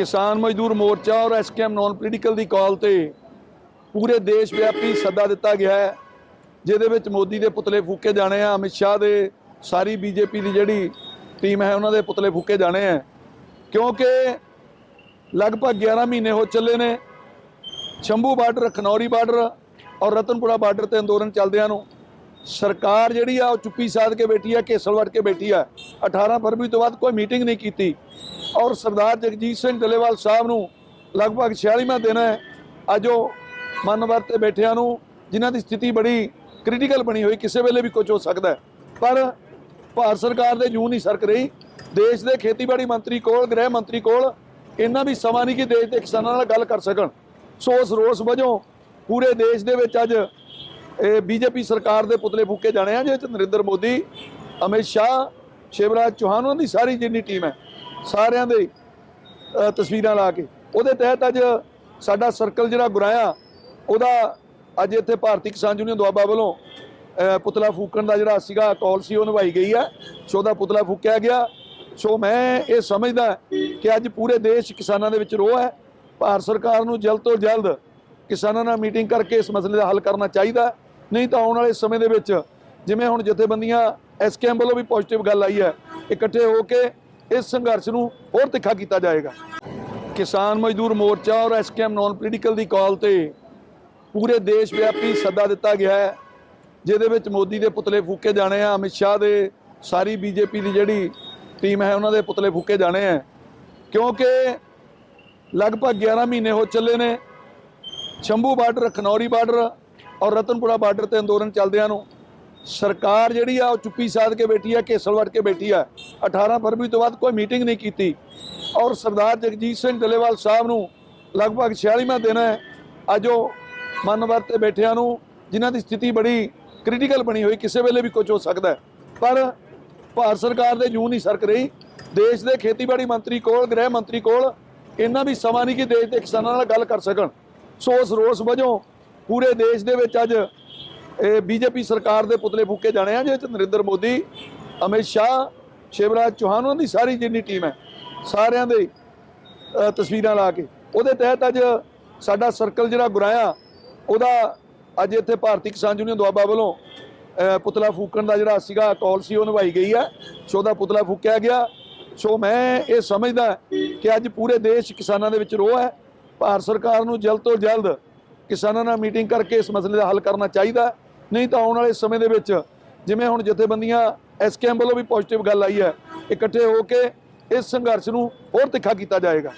ਕਿਸਾਨ ਮਜ਼ਦੂਰ ਮੋਰਚਾ ਔਰ ਐਸਕੇਐਮ ਨਾਨ ਪੋਲੀਟੀਕਲ ਦੀ ਕਾਲ ਤੇ ਪੂਰੇ ਦੇਸ਼ ਵਿਆਪੀ ਸੱਦਾ ਦਿੱਤਾ ਗਿਆ ਹੈ, ਜਿਹਦੇ ਵਿੱਚ ਮੋਦੀ ਦੇ ਪੁਤਲੇ ਫੂਕੇ ਜਾਣੇ ਆ, ਅਮਿਤ ਸ਼ਾਹ ਦੇ ਸਾਰੀ ਬੀਜੇਪੀ ਦੀ ਜਿਹੜੀ ਟੀਮ ਹੈ ਉਹਨਾਂ ਦੇ ਪੁਤਲੇ ਫੂਕੇ ਜਾਣੇ ਆ। ਕਿਉਂਕਿ ਲਗਭਗ 11 ਮਹੀਨੇ ਹੋ ਚੱਲੇ ਨੇ, ਸ਼ੰਭੂ ਬਾਰਡਰ, ਖਨੌਰੀ ਬਾਰਡਰ ਔਰ ਰਤਨਪੁਰਾ ਬਾਰਡਰ ਤੇ ਅੰਦੋਲਨ ਚੱਲਦਿਆਂ ਨੂੰ ਸਰਕਾਰ ਜਿਹੜੀ ਆ, ਉਹ ਚੁੱਪੀ ਸਾਧ ਕੇ ਬੈਠੀ ਆ ਕੇਸਲ ਵੜ ਕੇ ਬੈਠੀ ਆ। 18 ਫਰਵਰੀ ਤੋਂ ਬਾਅਦ ਕੋਈ ਮੀਟਿੰਗ ਨਹੀਂ ਕੀਤੀ। ਔਰ ਸਰਦਾਰ ਜਗਜੀਤ ਸਿੰਘ ਡੱਲੇਵਾਲ ਸਾਹਿਬ ਨੂੰ ਲਗਭਗ 46ਵਾਂ ਦਿਨ ਹੈ। ਅੱਜ ਉਹ ਮਨਵਰ ਤੇ ਬੈਠਿਆਂ ਨੂੰ, ਜਿਨ੍ਹਾਂ ਦੀ ਸਥਿਤੀ ਬੜੀ ਕ੍ਰਿਟੀਕਲ ਬਣੀ ਹੋਈ, ਕਿਸੇ ਵੇਲੇ ਵੀ ਕੁਝ ਹੋ ਸਕਦਾ ਪਰ ਭਾਰਤ ਸਰਕਾਰ ਦੇ ਜੂ ਨਹੀਂ ਸਰਕ ਰਹੀ। ਦੇਸ਼ ਦੇ ਖੇਤੀਬਾੜੀ ਮੰਤਰੀ ਕੋਲ, ਗ੍ਰਹਿ ਮੰਤਰੀ ਕੋਲ, ਇੰਨਾ ਵੀ ਸਮਾਂ ਨਹੀਂ ਕਿ ਦੇਸ਼ ਦੇ ਕਿਸਾਨਾਂ ਨਾਲ ਗੱਲ ਕਰ ਸਕਣ। ਸੋ ਉਸ ਰੋਸ ਵਜੋਂ ਪੂਰੇ ਦੇਸ਼ ਦੇ ਵਿੱਚ ਅੱਜ ਇਹ ਬੀਜੇਪੀ ਸਰਕਾਰ ਦੇ ਪੁਤਲੇ ਫੂਕੇ ਜਾਣੇ ਆ, ਜਿਹਦੇ ਚ ਨਰਿੰਦਰ ਮੋਦੀ, ਅਮਿਤ ਸ਼ਾਹ, ਸ਼ਿਵਰਾਜ ਚੌਹਾਨ, ਉਹਨਾਂ ਦੀ ਸਾਰੀ ਜਿੰਨੀ ਟੀਮ ਹੈ, ਸਾਰਿਆਂ ਦੇ ਤਸਵੀਰਾਂ ਲਾ ਕੇ। ਉਹਦੇ ਤਹਿਤ ਅੱਜ ਸਾਡਾ ਸਰਕਲ ਜਿਹੜਾ ਗੁਰਾਇਆ, ਉਹਦਾ ਅੱਜ ਇੱਥੇ ਭਾਰਤੀ ਕਿਸਾਨ ਯੂਨੀਅਨ ਦੁਆਬਾ ਵੱਲੋਂ ਪੁਤਲਾ ਫੂਕਣ ਦਾ ਜਿਹੜਾ ਸੀਗਾ ਕਾਲ ਸੀ, ਉਹ ਨਿਭਾਈ ਗਈ ਹੈ, ਸੋ ਉਹਦਾ ਪੁਤਲਾ ਫੂਕਿਆ ਗਿਆ। ਸੋ ਮੈਂ ਇਹ ਸਮਝਦਾ ਕਿ ਅੱਜ ਪੂਰੇ ਦੇਸ਼ ਕਿਸਾਨਾਂ ਦੇ ਵਿੱਚ ਰੋਹ ਹੈ। ਭਾਰਤ ਸਰਕਾਰ ਨੂੰ ਜਲਦ ਤੋਂ ਜਲਦ ਕਿਸਾਨਾਂ ਨਾਲ ਮੀਟਿੰਗ ਕਰਕੇ ਇਸ ਮਸਲੇ ਦਾ ਹੱਲ ਕਰਨਾ ਚਾਹੀਦਾ ਨਹੀਂ ਤਾਂ ਆਉਣ ਵਾਲੇ ਸਮੇਂ ਦੇ ਵਿੱਚ ਜਿਵੇਂ ਹੁਣ ਜਥੇਬੰਦੀਆਂ ਐਸਕੇਐਮ ਵੱਲੋਂ ਵੀ ਪੋਜ਼ਿਟਿਵ ਗੱਲ ਆਈ ਹੈ, ਇਕੱਠੇ ਹੋ ਕੇ ਇਸ ਸੰਘਰਸ਼ ਨੂੰ ਹੋਰ ਤਿੱਖਾ ਕੀਤਾ ਜਾਏਗਾ। ਕਿਸਾਨ ਮਜ਼ਦੂਰ ਮੋਰਚਾ ਔਰ ਐਸਕੇਐਮ ਨਾਨ ਪੋਲੀਟੀਕਲ ਦੀ ਕਾਲ ਤੇ ਪੂਰੇ ਦੇਸ਼ ਵਿਆਪੀ ਸੱਦਾ ਦਿੱਤਾ ਗਿਆ ਹੈ, ਜਿਹਦੇ ਵਿੱਚ ਮੋਦੀ ਦੇ ਪੁਤਲੇ ਫੂਕੇ ਜਾਣੇ ਆ, ਅਮਿਤ ਸ਼ਾਹ ਦੇ ਸਾਰੀ ਬੀਜੇਪੀ ਦੀ ਜਿਹੜੀ ਟੀਮ ਹੈ ਉਹਨਾਂ ਦੇ ਪੁਤਲੇ ਫੂਕੇ ਜਾਣੇ ਆ। ਕਿਉਂਕਿ ਲਗਭਗ 11 ਮਹੀਨੇ ਹੋ ਚੱਲੇ ਨੇ, ਸ਼ੰਭੂ ਬਾਰਡਰ, ਖਨੌਰੀ ਬਾਰਡਰ ਔਰ ਰਤਨਪੁਰਾ ਬਾਰਡਰ ਤੇ ਅੰਦੋਲਨ ਚੱਲਦਿਆਂ ਨੂੰ ਸਰਕਾਰ ਜਿਹੜੀ ਆ, ਉਹ ਚੁੱਪੀ ਸਾਧ ਕੇ ਬੈਠੀ ਆ ਕੇਸਲ ਵੜ ਕੇ ਬੈਠੀ ਆ। 18 ਫਰਵਰੀ ਤੋਂ ਬਾਅਦ ਕੋਈ ਮੀਟਿੰਗ ਨਹੀਂ ਕੀਤੀ। ਔਰ ਸਰਦਾਰ ਜਗਜੀਤ ਸਿੰਘ ਡੱਲੇਵਾਲ ਸਾਹਿਬ ਨੂੰ ਲਗਭਗ 46ਵਾਂ ਦਿਨ ਹੈ। ਅੱਜ ਉਹ ਮਨਵਰ ਤੇ ਬੈਠਿਆਂ ਨੂੰ, ਜਿਨ੍ਹਾਂ ਦੀ ਸਥਿਤੀ ਬੜੀ ਕ੍ਰਿਟੀਕਲ ਬਣੀ ਹੋਈ, ਕਿਸੇ ਵੇਲੇ ਵੀ ਕੁਝ ਹੋ ਸਕਦਾ ਪਰ ਭਾਰਤ ਸਰਕਾਰ ਦੇ ਜੂ ਨਹੀਂ ਸਰਕ ਰਹੀ। ਦੇਸ਼ ਦੇ ਖੇਤੀਬਾੜੀ ਮੰਤਰੀ ਕੋਲ, ਗ੍ਰਹਿ ਮੰਤਰੀ ਕੋਲ, ਇੰਨਾ ਵੀ ਸਮਾਂ ਨਹੀਂ ਕਿ ਦੇਸ਼ ਦੇ ਕਿਸਾਨਾਂ ਨਾਲ ਗੱਲ ਕਰ ਸਕਣ। ਸੋ ਉਸ ਰੋਸ ਵਜੋਂ ਪੂਰੇ ਦੇਸ਼ ਦੇ ਵਿੱਚ ਅੱਜ ਇਹ ਬੀਜੇਪੀ ਸਰਕਾਰ ਦੇ ਪੁਤਲੇ ਫੂਕੇ ਜਾਣੇ ਆ, ਜਿਹਦੇ ਚ ਨਰਿੰਦਰ ਮੋਦੀ, ਅਮਿਤ ਸ਼ਾਹ, ਸ਼ਿਵਰਾਜ ਚੌਹਾਨ, ਉਹਨਾਂ ਦੀ ਸਾਰੀ ਜਿੰਨੀ ਟੀਮ ਹੈ, ਸਾਰਿਆਂ ਦੇ ਤਸਵੀਰਾਂ ਲਾ ਕੇ। ਉਹਦੇ ਤਹਿਤ ਅੱਜ ਸਾਡਾ ਸਰਕਲ ਜਿਹੜਾ ਗੁਰਾਇਆ, ਉਹਦਾ ਅੱਜ ਇੱਥੇ ਭਾਰਤੀ ਕਿਸਾਨ ਯੂਨੀਅਨ ਦੁਆਬਾ ਵੱਲੋਂ ਪੁਤਲਾ ਫੂਕਣ ਦਾ ਜਿਹੜਾ ਸੀਗਾ ਕਾਲ ਸੀ, ਉਹ ਨਿਭਾਈ ਗਈ ਹੈ, ਸੋ ਉਹਦਾ ਪੁਤਲਾ ਫੂਕਿਆ ਗਿਆ। ਸੋ ਮੈਂ ਇਹ ਸਮਝਦਾ ਕਿ ਅੱਜ ਪੂਰੇ ਦੇਸ਼ ਕਿਸਾਨਾਂ ਦੇ ਵਿੱਚ ਰੋਹ ਹੈ। ਭਾਰਤ ਸਰਕਾਰ ਨੂੰ ਜਲਦ ਤੋਂ ਜਲਦ ਕਿਸਾਨਾਂ ਨਾਲ ਮੀਟਿੰਗ ਕਰਕੇ ਇਸ ਮਸਲੇ ਦਾ ਹੱਲ ਕਰਨਾ ਚਾਹੀਦਾ ਨਹੀਂ ਤਾਂ ਆਉਣ ਵਾਲੇ ਸਮੇਂ ਦੇ ਵਿੱਚ ਜਿਵੇਂ ਹੁਣ ਜਥੇਬੰਦੀਆਂ ਐਸਕੇਐਮ ਵੱਲੋਂ ਵੀ ਪੋਜ਼ਿਟਿਵ ਗੱਲ ਆਈ ਹੈ, ਇਕੱਠੇ ਹੋ ਕੇ ਇਸ ਸੰਘਰਸ਼ ਨੂੰ ਹੋਰ ਤਿੱਖਾ ਕੀਤਾ ਜਾਏਗਾ।